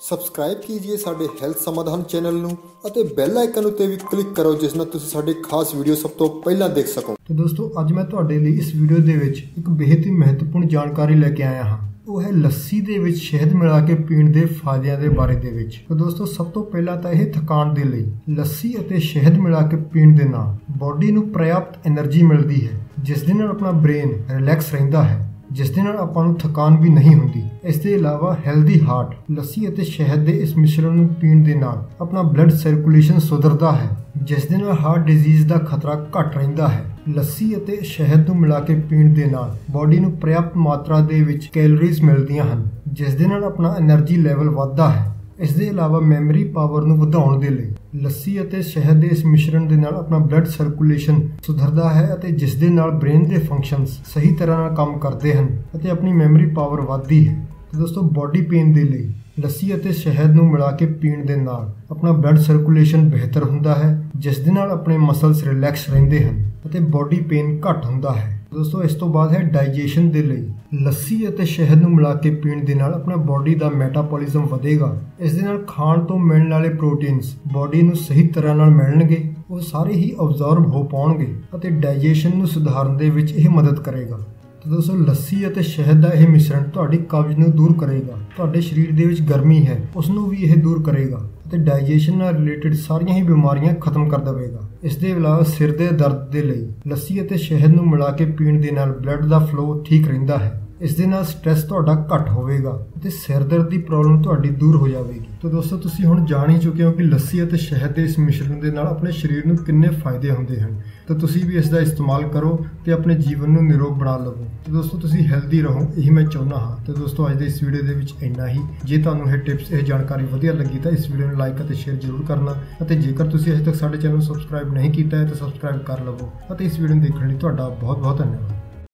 Subscribe ਕੀਜੀਏ ਸਾਡੇ health ਸਮਾਧਾਨ channel ਨੂੰ ਅਤੇ ਬੈਲ ਆਈਕਨ ਉੱਤੇ ਵੀ ਕਲਿੱਕ ਕਰੋ, ਜਿਸ ਨਾਲ ਤੁਸੀਂ ਸਾਡੇ ਖਾਸ ਵੀਡੀਓ ਸਭ ਤੋਂ ਪਹਿਲਾਂ ਦੇਖ ਸਕੋ। ਤੇ ਦੋਸਤੋ, ਅੱਜ ਮੈਂ ਤੁਹਾਡੇ ਲਈ ਇਸ ਵੀਡੀਓ ਦੇ ਵਿੱਚ ਇੱਕ ਬਹੁਤ ਹੀ ਮਹੱਤਵਪੂਰਨ ਜਾਣਕਾਰੀ ਲੈ ਕੇ ਆਇਆ ਹਾਂ। ਉਹ ਹੈ ਲੱਸੀ ਦੇ ਵਿੱਚ ਸ਼ਹਿਦ ਮਿਲਾ ਕੇ ਪੀਣ ਦੇ ਫਾਇਦਿਆਂ ਦੇ ਬਾਰੇ ਦੇ ਵਿੱਚ। ਤਾਂ ਦੋਸਤੋ, ਸਭ ਤੋਂ ਪਹਿਲਾਂ ਤਾਂ ਇਹ ਥਕਾਨ ਦੇ ਲਈ। ਲੱਸੀ ਅਤੇ ਸ਼ਹਿਦ ਮਿਲਾ ਕੇ ਪੀਣ ਦੇ ਨਾਲ ਬਾਡੀ ਨੂੰ ਪ੍ਰਾਪਤ એનર્ਜੀ ਮਿਲਦੀ ਹੈ, ਜਿਸ ਦੇ ਨਾਲ ਆਪਣਾ ਬ੍ਰੇਨ ਰਿਲੈਕਸ ਰਹਿੰਦਾ ਹੈ। ਜਿਸ ਦੇ ਨਾਲ ਆਪਾਂ ਨੂੰ ਥਕਾਨ ਵੀ ਨਹੀਂ ਹੁੰਦੀ। ਇਸ ਦੇ ਇਲਾਵਾ ਹੈਲਦੀ ਹਾਰਟ ਲੱਸੀ ਅਤੇ ਸ਼ਹਿਦ ਦੇ ਇਸ ਮਿਸ਼ਰਣ ਨੂੰ ਪੀਣ ਦੇ ਨਾਲ ਆਪਣਾ ਬਲੱਡ ਸਰਕੂਲੇਸ਼ਨ ਸੁਧਰਦਾ ਹੈ, ਜਿਸ ਦੇ ਨਾਲ ਹਾਰਟ ਡਿਜ਼ੀਜ਼ ਦਾ ਖਤਰਾ ਘਟ ਰਹਿੰਦਾ ਹੈ। ਲੱਸੀ ਅਤੇ ਸ਼ਹਿਦ ਨੂੰ ਮਿਲਾ ਕੇ ਪੀਣ ਦੇ ਨਾਲ ਬਾਡੀ ਨੂੰ ਪ੍ਰਯਾਪਤ ਮਾਤਰਾ ਦੇ ਵਿੱਚ ਕੈਲੋਰੀਜ਼ ਮਿਲਦੀਆਂ ਹਨ, ਜਿਸ ਦੇ ਨਾਲ ਆਪਣਾ એનર્ਜੀ ਲੈਵਲ ਵੱਧਦਾ ਹੈ। ਇਸ ਦੇ ਇਲਾਵਾ ਮੈਮਰੀ ਪਾਵਰ ਨੂੰ ਵਧਾਉਣ ਦੇ ਲਈ ਲੱਸੀ ਅਤੇ ਸ਼ਹਿਦ ਦੇ ਇਸ ਮਿਸ਼ਰਣ ਦੇ ਨਾਲ ਆਪਣਾ ਬਲੱਡ ਸਰਕੂਲੇਸ਼ਨ ਸੁਧਰਦਾ ਹੈ ਅਤੇ ਜਿਸ ਦੇ ਨਾਲ ਬ੍ਰੇਨ ਦੇ ਫੰਕਸ਼ਨਸ ਸਹੀ ਤਰ੍ਹਾਂ ਨਾਲ ਕੰਮ ਕਰਦੇ ਹਨ ਅਤੇ ਆਪਣੀ ਮੈਮਰੀ ਪਾਵਰ ਵੱਧਦੀ ਹੈ। ਤੇ ਦੋਸਤੋ ਬਾਡੀ ਪੇਨ ਦੇ ਲਈ ਲੱਸੀ ਅਤੇ ਸ਼ਹਿਦ ਨੂੰ ਮਿਲਾ ਕੇ ਪੀਣ ਦੇ ਨਾਲ ਆਪਣਾ ਬਲੱਡ ਸਰਕੂਲੇਸ਼ਨ ਬਿਹਤਰ ਹੁੰਦਾ ਹੈ, ਜਿਸ ਦੇ ਨਾਲ ਆਪਣੇ ਮਸਲਸ ਰਿਲੈਕਸ ਰਹਿੰਦੇ ਹਨ ਅਤੇ ਬਾਡੀ ਪੇਨ ਘੱਟ ਹੁੰਦਾ ਹੈ। ਦੋਸਤੋ, ਇਸ ਤੋਂ ਬਾਅਦ ਹੈ ਡਾਈਜੈਸ਼ਨ ਦੇ ਲਈ। ਲੱਸੀ ਅਤੇ ਸ਼ਹਿਦ ਨੂੰ ਮਿਲਾ ਕੇ ਪੀਣ ਦੇ ਨਾਲ ਆਪਣਾ ਬਾਡੀ ਦਾ ਮੈਟਾਬੋਲਿਜ਼ਮ ਵਧੇਗਾ। ਇਸ ਦੇ ਨਾਲ ਖਾਣ ਤੋਂ ਮਿਲਣ ਵਾਲੇ ਪ੍ਰੋਟੀਨਸ ਬਾਡੀ ਨੂੰ ਸਹੀ ਤਰ੍ਹਾਂ ਨਾਲ ਮਿਲਣਗੇ, ਉਹ ਸਾਰੇ ਹੀ ਅਬਜ਼ੌਰਬ ਹੋ ਪਾਉਣਗੇ ਅਤੇ ਡਾਈਜੈਸ਼ਨ ਨੂੰ ਸੁਧਾਰਨ ਦੇ ਵਿੱਚ ਇਹ ਮਦਦ ਕਰੇਗਾ। ਤਾਂ ਦੋਸਤੋ, ਲੱਸੀ ਅਤੇ ਸ਼ਹਿਦ ਦਾ ਇਹ ਮਿਸ਼ਰਣ ਤੁਹਾਡੀ ਕਬਜ਼ ਨੂੰ ਦੂਰ ਕਰੇਗਾ। ਤੁਹਾਡੇ ਸਰੀਰ ਦੇ ਵਿੱਚ ਗਰਮੀ ਹੈ ਉਸ ਨੂੰ ਵੀ ਇਹ ਦੂਰ ਕਰੇਗਾ। ਅਤੇ ਡਾਈਜੈਸ਼ਨ ਨਾਲ ਰਿਲੇਟਡ ਸਾਰੀਆਂ ਹੀ ਬਿਮਾਰੀਆਂ ਖਤਮ ਕਰ ਦੇਵੇਗਾ। ਇਸ ਦੇ ਇਲਾਵਾ ਸਿਰ ਦੇ ਦਰਦ ਦੇ ਲਈ ਲੱਸੀ ਅਤੇ ਸ਼ਹਿਦ ਨੂੰ ਮਿਲਾ ਕੇ ਪੀਣ ਦੇ ਨਾਲ ਬਲੱਡ ਦਾ ਫਲੋ ਠੀਕ ਰਹਿੰਦਾ ਹੈ। ਇਸ ਦੇ ਨਾਲ ਸਟ्रेस ਤੁਹਾਡਾ ਘੱਟ ਹੋਵੇਗਾ ਅਤੇ ਸਿਰ ਦਰਦ ਦੀ ਪ੍ਰੋਬਲਮ ਤੁਹਾਡੀ ਦੂਰ ਹੋ ਜਾਵੇਗੀ। ਤਾਂ ਦੋਸਤੋ, ਤੁਸੀਂ ਹੁਣ ਜਾਣ ਹੀ ਚੁੱਕੇ ਹੋ ਕਿ ਲੱਸੀ ਅਤੇ ਸ਼ਹਿਦ ਦੇ ਇਸ ਮਿਸ਼ਰਣ ਦੇ ਨਾਲ ਆਪਣੇ ਸਰੀਰ ਨੂੰ ਕਿੰਨੇ ਫਾਇਦੇ ਹੁੰਦੇ ਹਨ। ਤਾਂ ਤੁਸੀਂ ਵੀ ਇਸ ਦਾ ਇਸਤੇਮਾਲ ਕਰੋ ਤੇ ਆਪਣੇ ਜੀਵਨ ਨੂੰ ਨਿਰੋਗ ਬਣਾ ਲਵੋ। ਤੇ ਦੋਸਤੋ, ਤੁਸੀਂ ਹੈਲਦੀ ਰਹੋ, ਇਹੀ ਮੈਂ ਚਾਹੁੰਦਾ ਹਾਂ। ਤੇ ਦੋਸਤੋ, ਅੱਜ ਦੇ ਇਸ ਵੀਡੀਓ ਦੇ ਵਿੱਚ ਇੰਨਾ ਹੀ। ਜੇ ਤੁਹਾਨੂੰ ਇਹ ਟਿਪਸ ਇਹ ਜਾਣਕਾਰੀ ਵਧੀਆ ਲੱਗੀ ਤਾਂ ਇਸ ਵੀਡੀਓ ਨੂੰ ਲਾਈਕ ਅਤੇ ਸ਼ੇਅਰ ਜ਼ਰੂਰ ਕਰਨਾ। ਅਤੇ ਜੇਕਰ ਤੁਸੀਂ ਅਜੇ ਤੱਕ ਸਾਡੇ ਚੈਨਲ ਨੂੰ ਸਬਸਕ੍ਰਾਈਬ ਨਹੀਂ ਕੀਤਾ ਹੈ, ਤਾਂ ਸਬਸਕ੍ਰਾਈਬ ਕਰ ਲਵੋ। ਅਤੇ ਇਸ ਵੀਡੀਓ ਨੂੰ ਦੇਖਣ ਲਈ ਤੁਹਾਡਾ ਬਹੁਤ ਬਹੁਤ ਧੰਨਵਾਦ।